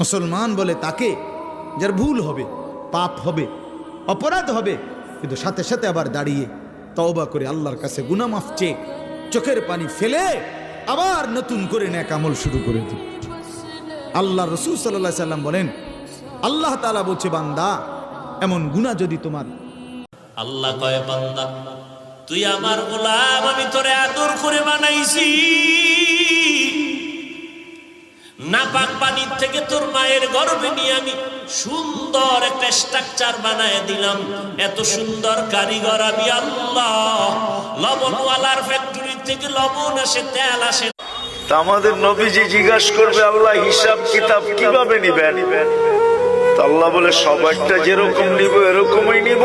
মুসলমান বলে তাকে যার ভুল হবে, পাপ হবে, অপরাধ হবে, কিন্তু সাথে সাথে আবার দাঁড়িয়ে তওবা করে আল্লাহর কাছে গুনা মাফ চেয়ে চোখের পানি ফেলে আবার নতুন করে ন্যাক আমল শুরু করে দিবে আল্লাহ রসুল সাল্লাহ সাল্লাম বলেন, আল্লাহ তালা বলছে, বান্দা, এমন গুণা যদি তোমার আল্লাহ কয়, বান্দা, তুই আমার গোলাম, আমি তোরে আদর করে বানাইছি। নাপাক পানির থেকে তোর মায়ের গর্ভে নিয়ে আমি সুন্দর একটা স্ট্রাকচার বানায় দিলাম। এত সুন্দর কারিগর আমি আল্লাহ। লবণওয়ালার ফ্যাক্টরি থেকে লবণ আসে, তেল আসে। তা আমাদের নবীজি জিজ্ঞাসা করবে, আল্লাহ হিসাব কিতাব কীভাবে নিবেন? আল্লাহ বলে, সবারটা যেরকম নিব, এরকমই নিব।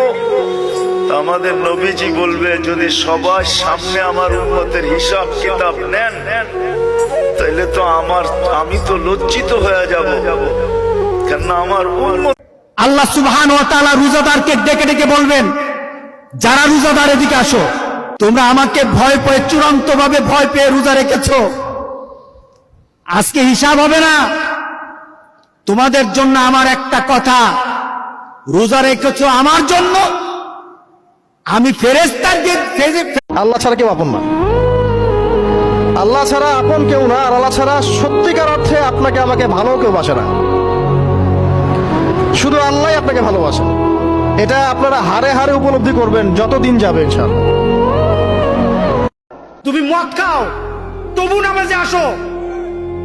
আমাদের নবীজি বলবে, যদি সবার সামনে আমার উন্মতের হিসাব কিতাব নেন তো আমার আমি তো লজ্জিত হয়ে যাব। কেননা আমার আল্লাহ সুবহান ও তাআলা রোজাদারকে ডেকে ডেকে বলবেন যারা রোজাদার এদিকে আসো তোমরা আমাকে ভয় পেয়ে চূড়ান্ত ভাবে ভয় পেয়ে রোজা রেখেছো। আজকে হিসাব হবে না। তোমাদের জন্য আমার একটা কথা রোজা রেখেছো আমার জন্য? আমি ফেরেস্তার আল্লাহ ছাড়া কেউ আপন না। আল্লাহ ছাড়া আপন কেউ না, আর আল্লাহ ছাড়া সত্যিকার অর্থে আপনাকে আমাকে ভালো কেউ বাসে না। শুধু আল্লাহ আপনাকে ভালোবাসেন। এটা আপনারা হারে হারে উপলব্ধি করবেন যত দিন যাবে তুমি মদ খাও, তবু নামাজে আসো।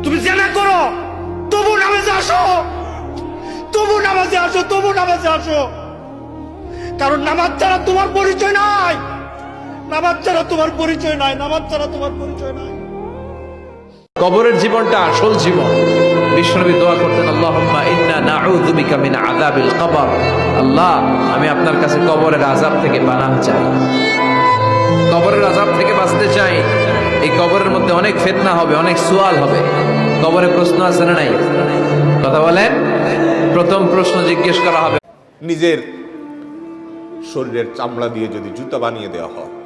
তুমি জেনা করো, তবু নামাজে আসো। তবু নামাজে আসো, তবু নামাজে আসো। কারণ নামাজ ছাড়া তোমার পরিচয় নাই। নামাজ ছাড়া তোমার পরিচয় নাই, নামাজ ছাড়া তোমার পরিচয় নাই। কবরের জীবনটা আসল জীবন। বিশ্বনবী দোয়া করতেন, আল্লাহুম্মা ইন্না নাউযু বিকা মিন আযাবিল কবর। আল্লাহ, আমি আপনার কাছে কবরের আযাব থেকে পানাহ চাই। কবরের আযাব থেকে বাঁচতে চাই, এই কবরের মধ্যে অনেক ফিতনা হবে, অনেক সুয়াল হবে। কবরে প্রশ্ন আছে না নাই? কথা বলেন। প্রথম প্রশ্ন জিজ্ঞেস করা হবে। নিজের শরীরের চামড়া দিয়ে যদি জুতা বানিয়ে দেওয়া হয়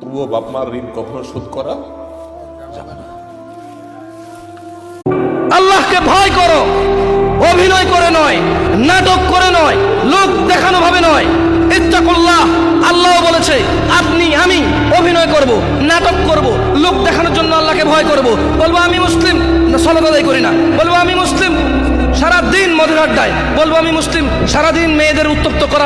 তবুও বাপ মার ঋণ কখনো শোধ করা যাবে না। আল্লাহকে ভয় করো, অভিনয় করে নয়, নাটক করে নয়, লোক দেখানো ভাবে নয়। ইত্তাকুল্লাহ, আল্লাহ বলেছে, আপনি, আমি অভিনয় করব, নাটক করব, লোক দেখানোর জন্য আল্লাহকে ভয় করব। বলব, আমি মুসলিম, না করি না। বলব, আমি মুসলিম সারা দিন মধুর আড্ডায়। বলব, আমি মুসলিম, সারাদিন মেয়েদের উত্তপ্ত করা